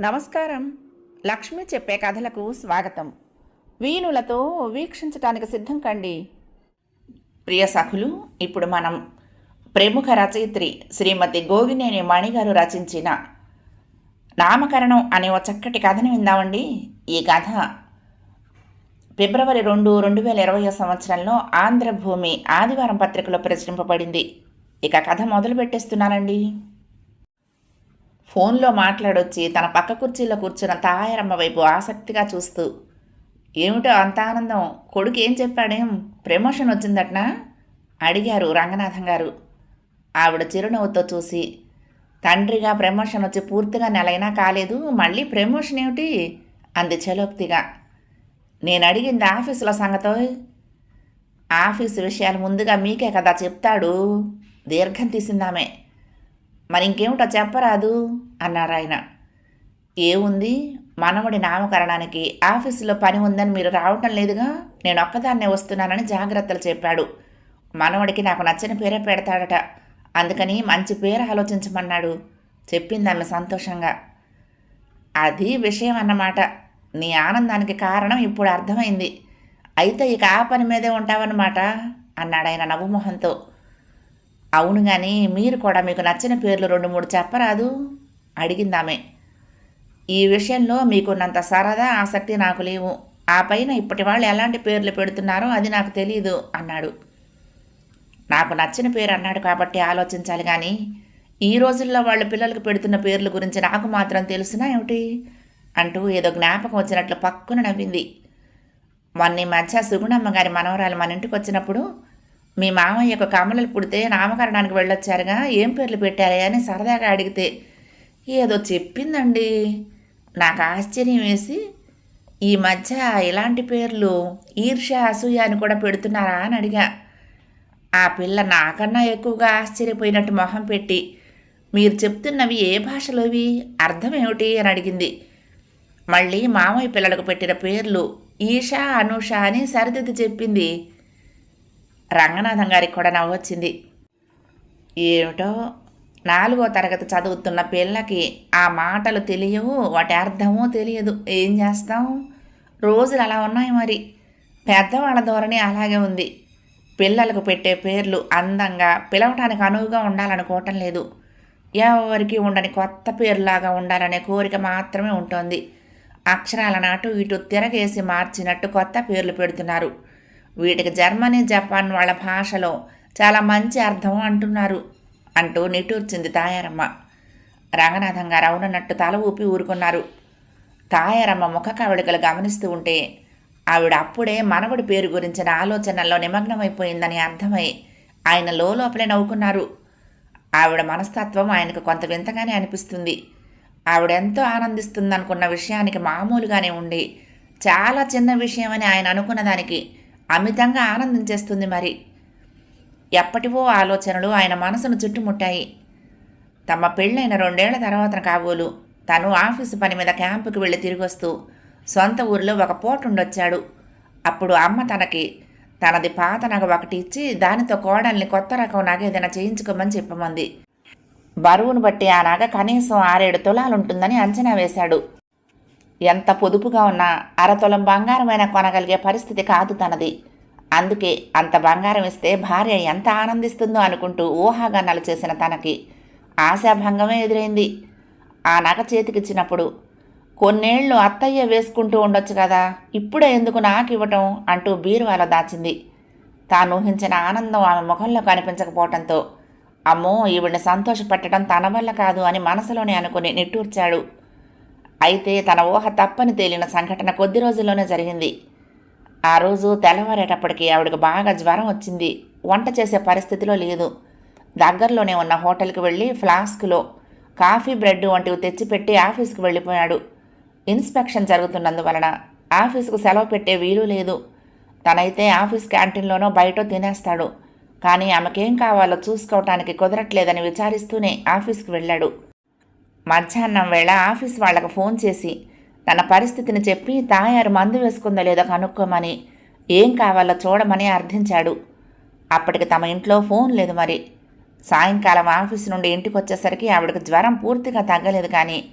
నమస్కారం. లక్ష్మి చెప్పే కథలకు స్వాగతం. వీణులతో వీక్షించటానికి సిద్ధం కండి. ప్రియ సఖులు ఇప్పుడు మనం ప్రముఖ రచయిత్రి శ్రీమతి గోగినేని మణిగారు రచించిన నామకరణం అనే ఒక చక్కటి కథను విందామండి. ఈ కథ ఫిబ్రవరి రెండు రెండు వేల ఇరవై సంవత్సరంలో ఆంధ్రభూమి ఆదివారం పత్రికలో ప్రచురింపబడింది. ఇక కథ మొదలు పెట్టేస్తున్నానండి. ఫోన్లో మాట్లాడొచ్చి తన పక్క కుర్చీలో కూర్చున్న తాయారమ్మ వైపు ఆసక్తిగా చూస్తూ ఏమిటో అంత ఆనందం? కొడుకు ఏం చెప్పాడేం? ప్రమోషన్ వచ్చిందట్నా? అడిగారు రంగనాథం గారు. ఆవిడ చిరునవ్వుతో చూసి తండ్రిగా ప్రమోషన్ వచ్చి పూర్తిగా నెలైనా కాలేదు మళ్ళీ ప్రమోషన్ ఏమిటి? అంది చలోక్తిగా. నేను అడిగింది ఆఫీసులో సంగతో? ఆఫీసు విషయాలు ముందుగా మీకే కదా చెప్తాడు దీర్ఘం తీసిందామే. మరి ఇంకేమిటో చెప్పరాదు? అన్నారు ఆయన. ఏముంది? మనవడి నామకరణానికి ఆఫీసులో పని ఉందని మీరు రావటం లేదుగా? నేను ఒక్కదాన్నే వస్తున్నానని జాగ్రత్తలు చెప్పాడు. మనవడికి నాకు నచ్చిన పేరే పెడతాడట. అందుకని మంచి పేరు ఆలోచించమన్నాడు. చెప్పింది ఆమె సంతోషంగా. అది విషయం అన్నమాట. నీ ఆనందానికి కారణం ఇప్పుడు అర్థమైంది. అయితే ఇక ఆ పని మీదే ఉంటావన్నమాట అన్నాడు ఆయన నవ్వుమొహంతో. అవును కానీ మీరు కూడా మీకు నచ్చిన పేర్లు రెండు మూడు చెప్పరాదు. అడిగిందామె. ఈ విషయంలో మీకున్నంత సరదా ఆసక్తి నాకు లేవు. ఆ పైన ఇప్పటి వాళ్ళు ఎలాంటి పేర్లు పెడుతున్నారో అది నాకు తెలియదు అన్నాడు. నాకు నచ్చిన పేరు అన్నాడు కాబట్టి ఆలోచించాలి కానీ ఈ రోజుల్లో వాళ్ళ పిల్లలకు పెడుతున్న పేర్ల గురించి నాకు మాత్రం తెలుసునా ఏమిటి? అంటూ ఏదో జ్ఞాపకం వచ్చినట్లు పక్కున నవ్వింది. మొన్న ఈ మధ్య సుగుణమ్మ గారి మనవరాలు మన ఇంటికి వచ్చినప్పుడు మీ మామయ్యకు కమలలు పుడితే నామకరణానికి వెళ్ళొచ్చారుగా ఏం పేర్లు పెట్టారే అని సరదాగా అడిగితే ఏదో చెప్పిందండి. నాకు ఆశ్చర్యం వేసి ఈ మధ్య ఇలాంటి పేర్లు ఈర్ష్య అసూయ అని కూడా పెడుతున్నారా అని అడిగా. ఆ పిల్ల నాకన్నా ఎక్కువగా ఆశ్చర్యపోయినట్టు మొహం పెట్టి మీరు చెప్తున్నవి ఏ భాషలోవి అర్థం ఏమిటి? అని అడిగింది. మళ్ళీ మామయ్య పిల్లలకు పెట్టిన పేర్లు ఈషా అనూష అని సరిదిద్ది చెప్పింది. రంగనాథం గారికి కూడా నవ్వొచ్చింది. ఏమిటో నాలుగో తరగతి చదువుతున్న పిల్లకి ఆ మాటలు తెలియవు వాటి అర్థమూ తెలియదు. ఏం చేస్తాం? రోజులు అలా ఉన్నాయి మరి. పెద్దవాళ్ళ ధోరణి అలాగే ఉంది. పిల్లలకు పెట్టే పేర్లు అందంగా పిలవటానికి అనువుగా ఉండాలనుకోవటం లేదు. ఎవరికి ఉండని కొత్త పేరులాగా ఉండాలనే కోరిక మాత్రమే ఉంటుంది. అక్షరాలను అటు ఇటు తిరగేసి మార్చినట్టు కొత్త పేర్లు పెడుతున్నారు. వీటికి జర్మనీ జపాన్ వాళ్ళ భాషలో చాలా మంచి అర్థం అంటున్నారు. అంటూ నిట్టూర్చింది తాయారమ్మ. రంగనాథం గారు అవునన్నట్టు తల ఊపి ఊరుకున్నారు. తాయారమ్మ ముఖ కవళికలు గమనిస్తూ ఉంటే ఆవిడ అప్పుడే మనవడి పేరు గురించిన ఆలోచనల్లో నిమగ్నమైపోయిందని అర్థమై ఆయన లోపలే నవ్వుకున్నారు. ఆవిడ మనస్తత్వం ఆయనకు కొంత వింతగానే అనిపిస్తుంది. ఆవిడెంతో ఆనందిస్తుందనుకున్న విషయానికి మామూలుగానే ఉండి చాలా చిన్న విషయమని ఆయన అనుకున్న దానికి అమితంగా ఆనందించేస్తుంది మరి. ఎప్పటివో ఆలోచనలు ఆయన మనసును చుట్టుముట్టాయి. తమ పెళ్ళైన రెండేళ్ళ తర్వాత కాబోలు తను ఆఫీసు పని మీద క్యాంపుకి వెళ్ళి తిరిగొస్తూ సొంత ఊరిలో ఒక పోటు ఉండొచ్చాడు. అప్పుడు అమ్మ తనకి తనది పాత నగ ఒకటి ఇచ్చి దానితో కోడల్ని కొత్త రకం నగ ఏదైనా చేయించుకోమని చెప్పమంది. బరువును బట్టి ఆ నగ కనీసం ఆరేడు తులాలుంటుందని అంచనా వేశాడు. ఎంత పొదుపుగా ఉన్నా అరతులం బంగారమైన కొనగలిగే పరిస్థితి కాదు తనది. అందుకే అంత బంగారం ఇస్తే భార్య ఎంత ఆనందిస్తుందో అనుకుంటూ ఊహాగానాలు చేసిన తనకి ఆశాభంగమే ఎదురైంది. ఆ నగ చేతికిచ్చినప్పుడు కొన్నేళ్ళు అత్తయ్య వేసుకుంటూ ఉండొచ్చు కదా ఇప్పుడే ఎందుకు నాకు ఇవ్వటం? అంటూ బీరువాల దాచింది. తాను ఊహించిన ఆనందం ఆమె ముఖంలో కనిపించకపోవటంతో అమ్మో ఈవిడిని సంతోషపెట్టడం తన వల్ల కాదు అని మనసులోనే అనుకుని నిట్టూర్చాడు. అయితే తన ఊహ తప్పని తేలిన సంఘటన కొద్ది రోజుల్లోనే జరిగింది. ఆ రోజు తెల్లవారేటప్పటికి ఆవిడకి బాగా జ్వరం వచ్చింది. వంట చేసే పరిస్థితిలో లేదు. దగ్గరలోనే ఉన్న హోటల్కి వెళ్ళి ఫ్లాస్క్లో కాఫీ బ్రెడ్ వంటివి తెచ్చిపెట్టి ఆఫీస్కి వెళ్ళిపోయాడు. ఇన్స్పెక్షన్ జరుగుతున్నందువలన ఆఫీసుకు సెలవు పెట్టే వీలు లేదు. తనైతే ఆఫీస్ క్యాంటీన్లోనో బయటో తినేస్తాడు. కానీ ఆమెకేం కావాలో చూసుకోవటానికి కుదరట్లేదని విచారిస్తూనే ఆఫీస్కి వెళ్ళాడు. మధ్యాహ్నం వేళ ఆఫీస్ వాళ్ళకు ఫోన్ చేసి తన పరిస్థితిని చెప్పి తాయారు మందు వేసుకుందో లేదో కనుక్కోమని. ఏం కావాలో చూడమని అర్థించాడు. అప్పటికి తమ ఇంట్లో ఫోన్ లేదు మరి. సాయంకాలం ఆఫీస్ నుండి ఇంటికి వచ్చేసరికి ఆవిడకు జ్వరం పూర్తిగా తగ్గలేదు కానీ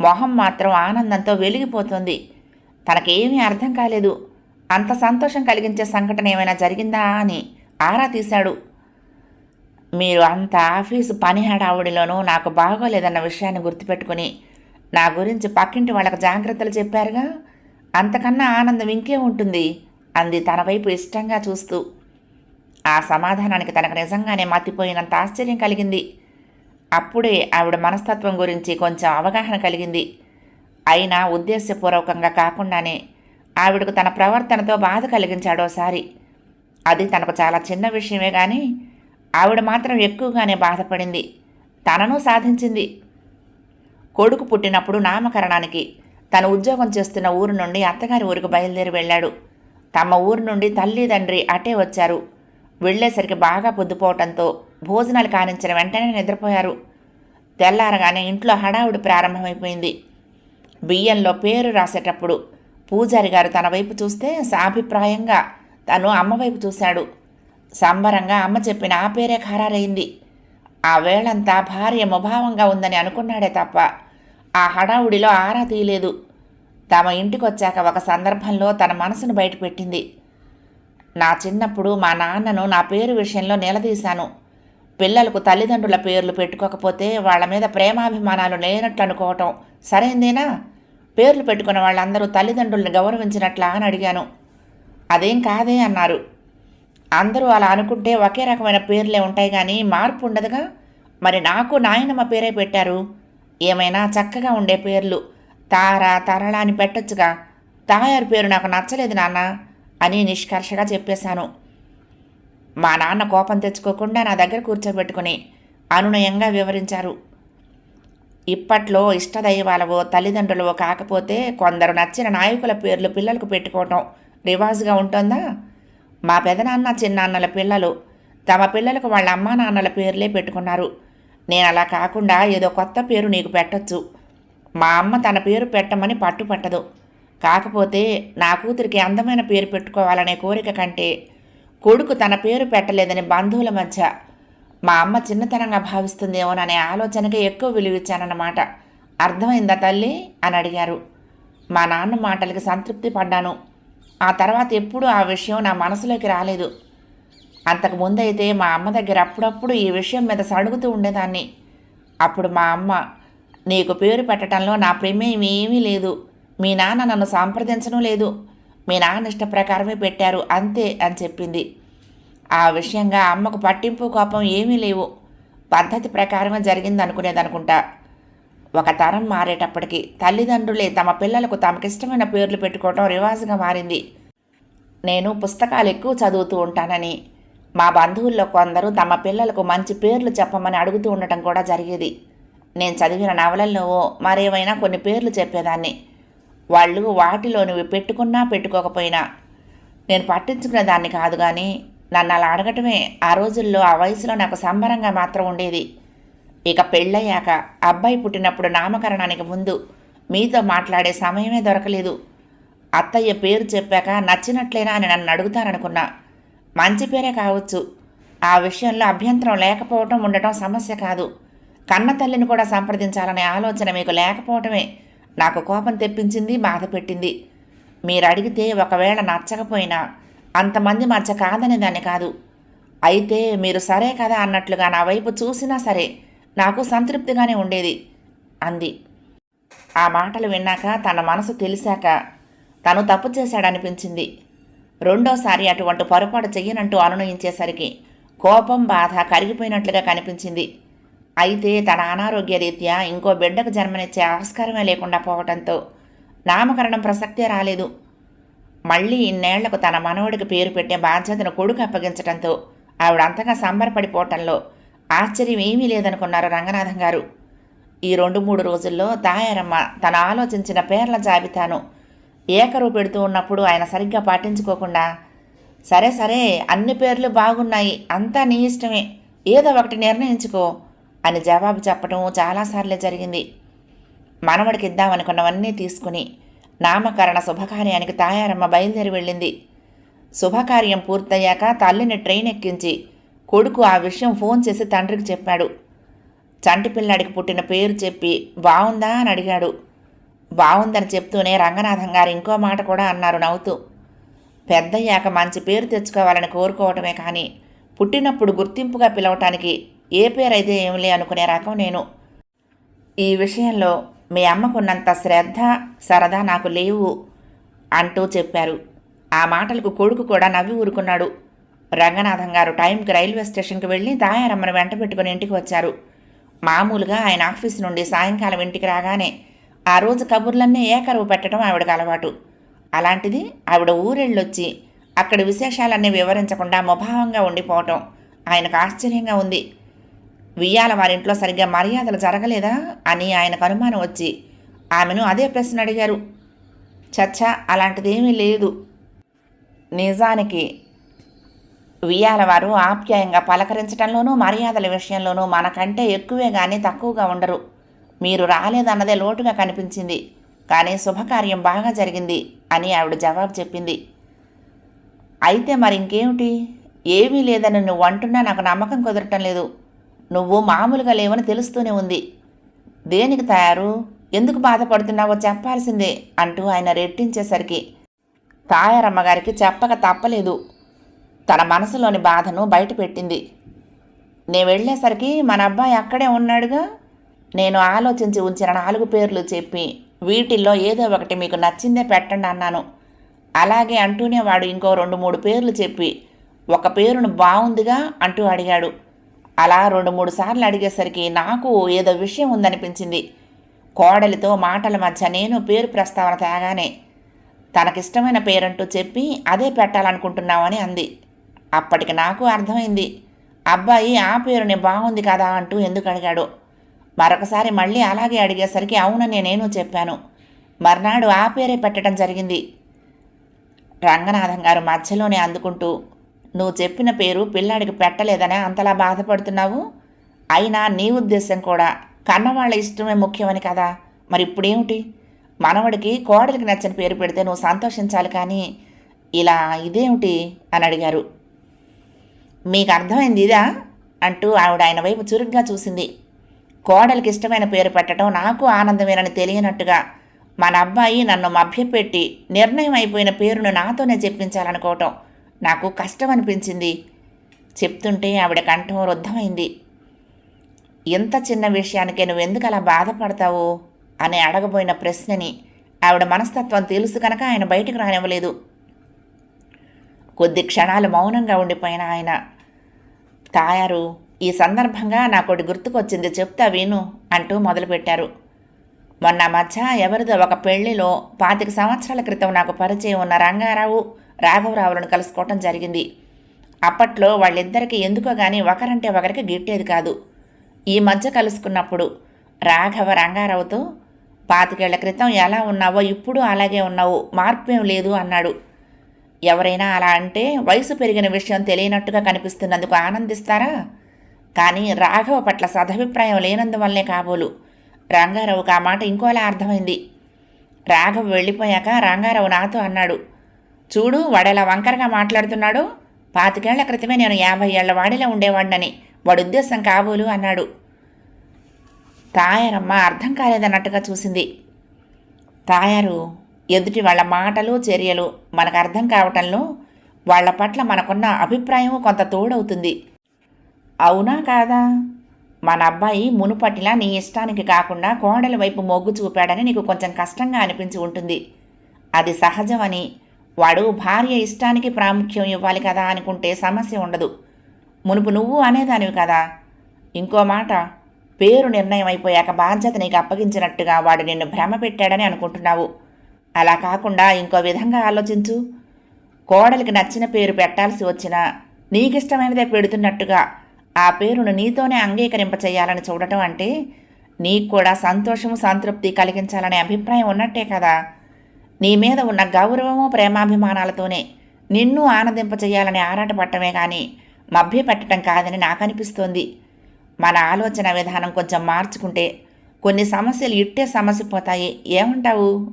మొహం మాత్రం ఆనందంతో వెలిగిపోతుంది. తనకేమీ అర్థం కాలేదు. అంత సంతోషం కలిగించే సంఘటన ఏమైనా జరిగిందా అని ఆరా తీశాడు. మీరు అంత ఆఫీసు పని హడావుడిలోనూ నాకు బాగోలేదన్న విషయాన్ని గుర్తుపెట్టుకుని నా గురించి పక్కింటి వాళ్ళకి జాగ్రత్తలు చెప్పారుగా? అంతకన్నా ఆనందం ఇంకే ఉంటుంది అంది తన వైపు ఇష్టంగా చూస్తూ. ఆ సమాధానానికి తనకు నిజంగానే మతిపోయినంత ఆశ్చర్యం కలిగింది. అప్పుడే ఆవిడ మనస్తత్వం గురించి కొంచెం అవగాహన కలిగింది. అయినా ఉద్దేశపూర్వకంగా కాకుండానే ఆవిడకు తన ప్రవర్తనతో బాధ కలిగించాడోసారి అది తనకు చాలా చిన్న విషయమే కానీ ఆవిడ మాత్రం ఎక్కువగానే బాధపడింది. తనను సాధించింది. కొడుకు పుట్టినప్పుడు నామకరణానికి తను ఉద్యోగం చేస్తున్న ఊరు నుండి అత్తగారి ఊరికి బయలుదేరి వెళ్ళాడు. తమ ఊరు నుండి తల్లి తండ్రి అటే వచ్చారు. వెళ్ళేసరికి బాగా పొద్దుపోవటంతో భోజనాలు కానించిన వెంటనే నిద్రపోయారు. తెల్లారగానే ఇంట్లో హడావుడి ప్రారంభమైపోయింది. బియ్యంలో పేరు రాసేటప్పుడు పూజారి గారు తన వైపు చూస్తే సాభిప్రాయంగా తను అమ్మ వైపు చూశాడు. సంబరంగా అమ్మ చెప్పిన ఆ పేరే ఖరారైంది. ఆ వేళంతా భార్య ముభావంగా ఉందని అనుకున్నాడే తప్ప ఆ హడావుడిలో ఆరా తీయలేదు. తమ ఇంటికొచ్చాక ఒక సందర్భంలో తన మనసును బయటపెట్టింది. నా చిన్నప్పుడు మా నాన్నను నా పేరు విషయంలో నిలదీశాను. పిల్లలకు తల్లిదండ్రుల పేర్లు పెట్టుకోకపోతే వాళ్ళ మీద ప్రేమాభిమానాలు లేనట్లు అనుకోవటం సరైందేనా? పేర్లు పెట్టుకున్న వాళ్ళందరూ తల్లిదండ్రుల్ని గౌరవించినట్లా అని అడిగాను. అదేం కాదే అన్నారు. అందరూ అలా అనుకుంటే ఒకే రకమైన పేర్లే ఉంటాయి కానీ మార్పు ఉండదుగా మరి నాకు నాయనమ్మ పేరే పెట్టారు? ఏమైనా చక్కగా ఉండే పేర్లు. తార తరళ అని పెట్టొచ్చుగా. తాయారు పేరు నాకు నచ్చలేదు నాన్న అని నిష్కర్షగా చెప్పేశాను. మా నాన్న కోపం తెచ్చుకోకుండా నా దగ్గర కూర్చోబెట్టుకుని అనునయంగా వివరించారు. ఇప్పట్లో ఇష్టదైవాలవో తల్లిదండ్రులవో కాకపోతే కొందరు నచ్చిన నాయకుల పేర్లు పిల్లలకు పెట్టుకోవటం రివాజుగా ఉంటుందా? మా పెదనాన్న చిన్నాన్నల పిల్లలు తమ పిల్లలకు వాళ్ళ అమ్మా నాన్నల పేర్లే పెట్టుకున్నారు. నేను అలా కాకుండా ఏదో కొత్త పేరు నీకు పెట్టొచ్చు. మా అమ్మ తన పేరు పెట్టమని పట్టుపట్టదు కాకపోతే నా కూతురికి అందమైన పేరు పెట్టుకోవాలనే కోరిక కంటే కొడుకు తన పేరు పెట్టలేదని బంధువుల మధ్య మా అమ్మ చిన్నతనంగా భావిస్తుందేమోననే ఆలోచనకి ఎక్కువ విలువిచ్చానన్నమాట అర్థమైందా తల్లి? అని అడిగారు. మా నాన్న మాటలకి సంతృప్తి పడ్డాను. ఆ తర్వాత ఎప్పుడూ ఆ విషయం నా మనసులోకి రాలేదు. అంతకు ముందైతే మా అమ్మ దగ్గర అప్పుడప్పుడు ఈ విషయం మీద సడుగుతూ ఉండేదాన్ని. అప్పుడు మా అమ్మ నీకు పేరు పెట్టడంలో నా ప్రమేయం ఏమీ లేదు. మీ నాన్న నన్ను సంప్రదించడం లేదు. మీ నాన్న ఇష్ట ప్రకారమే పెట్టారు అంతే అని చెప్పింది. ఆ విషయంగా అమ్మకు పట్టింపు కోపం ఏమీ లేవు. పద్ధతి ప్రకారమే జరిగింది అనుకునేదనుకుంటా ఒక తరం మారేటప్పటికి తల్లిదండ్రులే తమ పిల్లలకు తమకిష్టమైన పేర్లు పెట్టుకోవడం రివాజుగా మారింది. నేను పుస్తకాలు ఎక్కువ చదువుతూ ఉంటానని మా బంధువుల్లో కొందరు తమ పిల్లలకు మంచి పేర్లు చెప్పమని అడుగుతూ ఉండటం కూడా జరిగేది. నేను చదివిన నవలల్లో మరేమైనా కొన్ని పేర్లు చెప్పేదాన్ని. వాళ్ళు వాటిలో నువ్వు పెట్టుకున్నా పెట్టుకోకపోయినా. నేను పట్టించుకునే దాన్ని కాదు కానీ నన్ను అలా అడగటమే ఆ రోజుల్లో ఆ వయసులో నాకు సంబరంగా మాత్రం ఉండేది. ఇక పెళ్ళయ్యాక అబ్బాయి పుట్టినప్పుడు నామకరణానికి ముందు మీతో మాట్లాడే సమయమే దొరకలేదు. అత్తయ్య పేరు చెప్పాక నచ్చినట్లేనా అని నన్ను అడుగుతారనుకున్నా. మంచి పేరే కావచ్చు. ఆ విషయంలో అభ్యంతరం లేకపోవటం ఉండటం సమస్య కాదు. కన్న తల్లిని కూడా సంప్రదించాలనే ఆలోచన మీకు లేకపోవటమే. నాకు కోపం తెప్పించింది బాధ పెట్టింది. మీరు అడిగితే ఒకవేళ నచ్చకపోయినా అంతమంది మధ్య కాదనే దాన్ని కాదు. అయితే మీరు సరే కదా అన్నట్లుగా నా వైపు చూసినా సరే నాకు సంతృప్తిగానే ఉండేది అంది. ఆ మాటలు విన్నాక తన మనసు తెలిసాక తను తప్పు చేశాడనిపించింది. రెండోసారి అటువంటి పొరపాటు చెయ్యనంటూ అనునయించేసరికి కోపం బాధ కరిగిపోయినట్లుగా కనిపించింది. అయితే తన అనారోగ్య రీత్యా ఇంకో బిడ్డకు జన్మనిచ్చే ఆస్కారమే లేకుండా పోవడంతో నామకరణం ప్రసక్తే రాలేదు. మళ్ళీ ఇన్నేళ్ళకు తన మనవడికి పేరు పెట్టే బాధ్యతను కొడుకు అప్పగించడంతో ఆవిడ అంతగా సంబరపడిపోవటంలో ఆశ్చర్యం ఏమీ లేదనుకున్నారు రంగనాథం గారు ఈ రెండు మూడు రోజుల్లో తాయారమ్మ తను ఆలోచించిన పేర్ల జాబితాను ఏకరువు పెడుతూ ఉన్నప్పుడు ఆయన సరిగ్గా పాటించుకోకుండా సరే సరే అన్ని పేర్లు బాగున్నాయి అంతా నీ ఇష్టమే ఏదో ఒకటి నిర్ణయించుకో అని జవాబు చెప్పడం చాలాసార్లే జరిగింది. మనవడికి ఇద్దామనుకున్నవన్నీ తీసుకుని నామకరణ శుభకార్యానికి తాయారమ్మ బయలుదేరి వెళ్ళింది. శుభకార్యం పూర్తయ్యాక తల్లిని ట్రైన్ ఎక్కించి కొడుకు ఆ విషయం ఫోన్ చేసి తండ్రికి చెప్పాడు. చంటి పిల్లాడికి పుట్టిన పేరు చెప్పి బాగుందా అని అడిగాడు. బాగుందని చెప్తూనే రంగనాథం గారు ఇంకో మాట కూడా అన్నారు నవ్వుతూ. పెద్దయ్యాక మంచి పేరు తెచ్చుకోవాలని కోరుకోవటమే కానీ పుట్టినప్పుడు గుర్తింపుగా పిలవటానికి ఏ పేరైతే ఏమిలే అనుకునే రకం నేను. ఈ విషయంలో మీ అమ్మకున్నంత శ్రద్ధ సరదా నాకు లేవు అంటూ చెప్పారు. ఆ మాటలకు కొడుకు కూడా నవ్వి ఊరుకున్నాడు. రంగనాథం గారు టైంకి రైల్వే స్టేషన్కి వెళ్ళి దాయారమ్మను వెంట పెట్టుకుని ఇంటికి వచ్చారు. మామూలుగా ఆయన ఆఫీస్ నుండి సాయంకాలం ఇంటికి రాగానే ఆ రోజు కబుర్లన్నీ ఏకరువు పెట్టడం ఆవిడకి అలవాటు. అలాంటిది ఆవిడ ఊరెళ్ళొచ్చి అక్కడ విశేషాలన్నీ వివరించకుండా ముభావంగా ఉండిపోవటం ఆయనకు ఆశ్చర్యంగా ఉంది. వియ్యాల వారింట్లో సరిగ్గా మర్యాదలు జరగలేదా అని ఆయనకు అనుమానం వచ్చి ఆమెను అదే ప్రశ్న అడిగారు. చచ్చా అలాంటిదేమీ లేదు. నిజానికి వియ్యాల వారు ఆప్యాయంగా పలకరించడంలోనూ మర్యాదల విషయంలోనూ మనకంటే ఎక్కువే కానీ తక్కువగా ఉండరు. మీరు రాలేదన్నదే లోటుగా కనిపించింది. కానీ శుభకార్యం బాగా జరిగింది అని ఆవిడ జవాబు చెప్పింది. అయితే మరి ఇంకేమిటి? ఏమీ లేదని నువ్వు అంటున్నా నాకు నమ్మకం కుదరటం లేదు. నువ్వు మామూలుగా లేవని తెలుస్తూనే ఉంది. దేనికి తయారు? ఎందుకు బాధపడుతున్నావో చెప్పాల్సిందే అంటూ ఆయన రెట్టించేసరికి తాయారమ్మగారికి చెప్పక తప్పలేదు. తన మనసులోని బాధను బయటపెట్టింది. నేను వెళ్ళేసరికి మన అబ్బాయి అక్కడే ఉన్నాడుగా? నేను ఆలోచించి ఉంచిన నాలుగు పేర్లు చెప్పి వీటిల్లో ఏదో ఒకటి మీకు నచ్చిందే పెట్టండి అన్నాను. అలాగే అంటూనే వాడు ఇంకో రెండు మూడు పేర్లు చెప్పి ఒక పేరును బాగుందిగా అంటూ అడిగాడు. అలా రెండు మూడు సార్లు అడిగేసరికి నాకు ఏదో విషయం ఉందనిపించింది. కోడలితో మాటల మధ్య నేను పేరు ప్రస్తావన తేగానే తనకిష్టమైన పేరంటూ చెప్పి అదే పెట్టాలనుకుంటున్నామని అంది. అప్పటికి నాకు అర్థమైంది. అబ్బాయి ఆ పేరుని బాగుంది కదా అంటూ ఎందుకు అడిగాడు. మరొకసారి మళ్ళీ అలాగే అడిగేసరికి అవునని నేను చెప్పాను. మర్నాడు ఆ పేరే పెట్టడం జరిగింది. రంగనాథం గారు మధ్యలోనే అందుకుంటూ నువ్వు చెప్పిన పేరు పిల్లాడికి పెట్టలేదనే అంతలా బాధపడుతున్నావు? అయినా నీ ఉద్దేశం కూడా. కన్నవాళ్ళ ఇష్టమే ముఖ్యమని కదా. మరి ఇప్పుడేమిటి? మనవడికి కోడలికి నచ్చిన పేరు పెడితే నువ్వు సంతోషించాలి కానీ ఇలా ఇదేమిటి? అని అడిగారు. మీకు అర్థమైంది ఇదా? అంటూ ఆవిడ ఆయన వైపు చురుగ్గా చూసింది. కోడలికి ఇష్టమైన పేరు పెట్టడం నాకు ఆనందమేనని తెలియనట్టుగా మన అబ్బాయి నన్ను మభ్యపెట్టి నిర్ణయం అయిపోయిన పేరును నాతోనే చెప్పించాలనుకోవటం నాకు కష్టం అనిపించింది చెప్తుంటే ఆవిడ కంఠం రుద్ధమైంది. ఇంత చిన్న విషయానికే నువ్వెందుకు అలా బాధపడతావు? అని అడగబోయిన ప్రశ్నని ఆవిడ మనస్తత్వం తెలుసు కనుక ఆయన బయటకు రానివ్వలేదు. కొద్ది క్షణాలు మౌనంగా ఉండిపోయిన ఆయన తాయారు ఈ సందర్భంగా నాకోటి గుర్తుకొచ్చింది. చెప్తా విను అంటూ మొదలుపెట్టారు. మొన్న మధ్య ఎవరిదో ఒక పెళ్ళిలో పాతిక సంవత్సరాల క్రితం నాకు పరిచయం ఉన్న రంగారావు రాఘవరావులను కలుసుకోవటం జరిగింది. అప్పట్లో వాళ్ళిద్దరికీ ఎందుకో కానీ ఒకరంటే ఒకరికి గిట్టేది కాదు. ఈ మధ్య కలుసుకున్నప్పుడు రాఘవ రంగారావుతో పాతికేళ్ళ క్రితం ఎలా ఉన్నావో ఇప్పుడు అలాగే ఉన్నావు మార్పేం లేదు అన్నాడు. ఎవరైనా అలా అంటే వయసు పెరిగిన విషయం తెలియనట్టుగా కనిపిస్తున్నందుకు ఆనందిస్తారా? కానీ రాఘవ పట్ల సదభిప్రాయం లేనందువల్లే కాబోలు. రంగారావుకు ఆ మాట ఇంకోలా అర్థమైంది. రాఘవ వెళ్ళిపోయాక రంగారావు నాతో అన్నాడు చూడు వాడెలా వంకరగా మాట్లాడుతున్నాడు. పాతికేళ్ళ క్రితమే నేను యాభై ఏళ్ళ వాడిలా ఉండేవాడినని వాడు ఉద్దేశం కాబోలు అన్నాడు. తాయారమ్మ అర్థం కాలేదన్నట్టుగా చూసింది. తాయారు ఎదుటి వాళ్ళ మాటలు చర్యలు మనకు అర్థం కావటంలో వాళ్ళ పట్ల మనకున్న అభిప్రాయం కొంత తోడవుతుంది. అవునా కాదా? మన అబ్బాయి మునుపటిలా నీ ఇష్టానికి కాకుండా కోడలి వైపు మొగ్గు చూపాడని నీకు కొంచెం కష్టంగా అనిపించి ఉంటుంది. అది సహజమని. వాడు భార్య ఇష్టానికి ప్రాముఖ్యం ఇవ్వాలి కదా అనుకుంటే సమస్య ఉండదు. మునుపు నువ్వు అనేదానివి కదా. ఇంకో మాట పేరు నిర్ణయం అయిపోయాక బాధ్యత నీకు అప్పగించినట్టుగా వాడు నిన్ను భ్రమ పెట్టాడని అనుకుంటున్నావు. అలా కాకుండా ఇంకో విధంగా ఆలోచించు. కోడలికి నచ్చిన పేరు పెట్టాల్సి వచ్చినా నీకిష్టమైనదే పెడుతున్నట్టుగా ఆ పేరును నీతోనే అంగీకరింప చేయాలని చూడటం అంటే నీకు కూడా సంతోషము సంతృప్తి కలిగించాలనే అభిప్రాయం ఉన్నట్టే కదా. నీ మీద ఉన్న గౌరవము ప్రేమాభిమానాలతోనే నిన్ను ఆనందింప చేయాలని ఆరాటపడటమే కానీ మభ్యపెట్టడం కాదని నాకు అనిపిస్తోంది మన ఆలోచన విధానం కొంచెం మార్చుకుంటే కొన్ని సమస్యలు ఇట్టే సమసిపోతాయి. ఏమంటావు?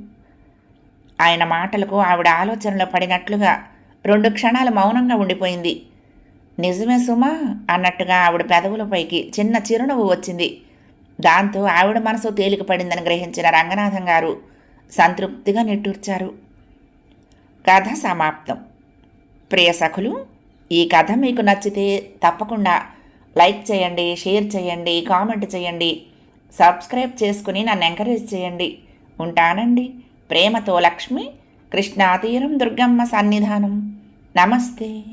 ఆయన మాటలకు ఆవిడ ఆలోచనలో పడినట్లుగా రెండు క్షణాలు మౌనంగా ఉండిపోయింది. నిజమే సుమా అన్నట్టుగా ఆవిడ పెదవులపైకి చిన్న చిరునవ్వు వచ్చింది. దాంతో ఆవిడ మనసు తేలిక పడిందని గ్రహించిన రంగనాథం గారు సంతృప్తిగా నిట్టూర్చారు. కథ సమాప్తం. ప్రియ సఖులు ఈ కథ మీకు నచ్చితే తప్పకుండా లైక్ చేయండి షేర్ చేయండి కామెంట్ చేయండి సబ్స్క్రైబ్ చేసుకుని నన్ను ఎంకరేజ్ చేయండి. ఉంటానండి. ప్రేమతో లక్ష్మి కృష్ణాతీరం దుర్గమ్మ సన్నిధానం. నమస్తే.